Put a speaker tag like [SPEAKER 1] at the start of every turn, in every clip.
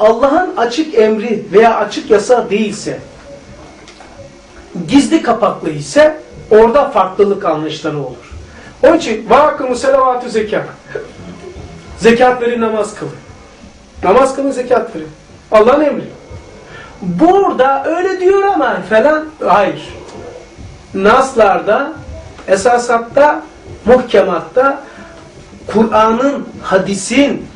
[SPEAKER 1] Allah'ın açık emri veya açık yasa değilse, gizli kapaklı ise orada farklılık anlayışları olur. Onun için vakımı selavatü zekat. Zekat verin namaz kılın. Namaz kılın zekat verin. Allah'ın emri. Burada öyle diyor ama falan hayır. Naslarda, esasatta, muhkematta Kur'an'ın, hadisin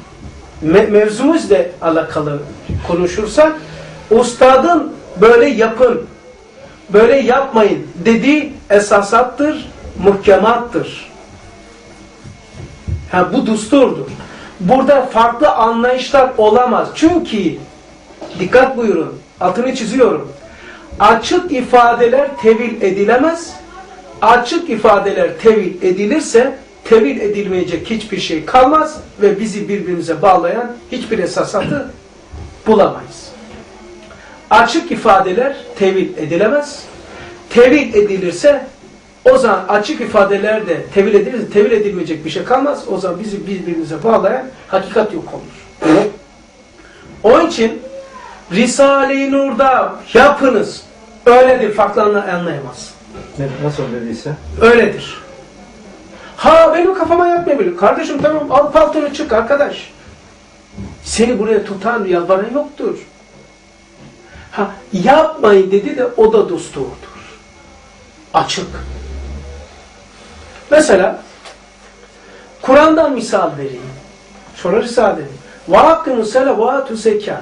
[SPEAKER 1] me mevzumuzla alakalı konuşursak ustadın böyle yapın, böyle yapmayın dediği esasattır, muhkemattır. Ha, bu düsturdur. Burada farklı anlayışlar olamaz. Çünkü dikkat buyurun, altını çiziyorum. Açık ifadeler tevil edilemez. Açık ifadeler tevil edilirse tevil edilmeyecek hiçbir şey kalmaz ve bizi birbirimize bağlayan hiçbir esasatı bulamayız. Açık ifadeler tevil edilemez. Tevil edilirse o zaman açık ifadelerde tevil edilirse tevil edilmeyecek bir şey kalmaz. O zaman bizi birbirimize bağlayan hakikat yok olur. Onun için Risale-i Nur'da yapınız öyledir farklı anlayamaz.
[SPEAKER 2] Nasıl dediyse?
[SPEAKER 1] Öyledir. Ha benim kafama yatmayabilir. Kardeşim tamam al paltonu çık arkadaş. Seni buraya tutan yalvaran yoktur. Ha yapmayın dedi de o da dosturdur. Açık. Mesela Kur'an'dan misal vereyim. Sonra Risale. وَاَقِّمُ سَلَوَاتُ zeka.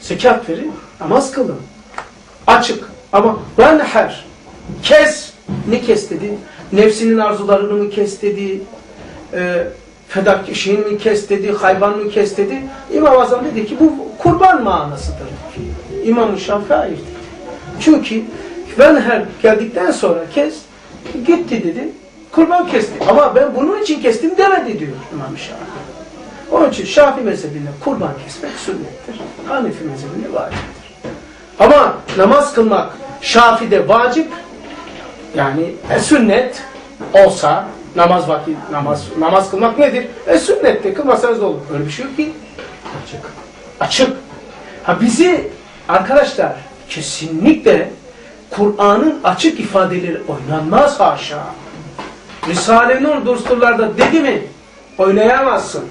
[SPEAKER 1] Zekat verin, namaz kılın. Açık. Ama her kes. ne kes dedi? Nefsinin arzularını mı kes dedi? E, fedak şeyini mi kes dedi? Hayvan mı kes dedi? İmam Azam dedi ki bu kurban manasıdır. İmam-ı Şafii dedi. Çünkü her geldikten sonra kes gitti dedi. Kurban kesti. Ama ben bunun için kestim demedi diyor İmam Şafii. Onun için Şafii mezhebinde kurban kesmek sünnettir. Hanefi mezhebinde vaciptir. Ama namaz kılmak Şafi'de vacip yani e, sünnet olsa namaz vakit namaz namaz kılmak nedir? E sünnette kılmasanız da olur. Öyle bir şey yok ki. Açık. Açık. Ha bizi arkadaşlar kesinlikle Kur'an'ın açık ifadeleri oynanmaz haşa. Risale-i Nur dosturlarda dedi mi? Oynayamazsın.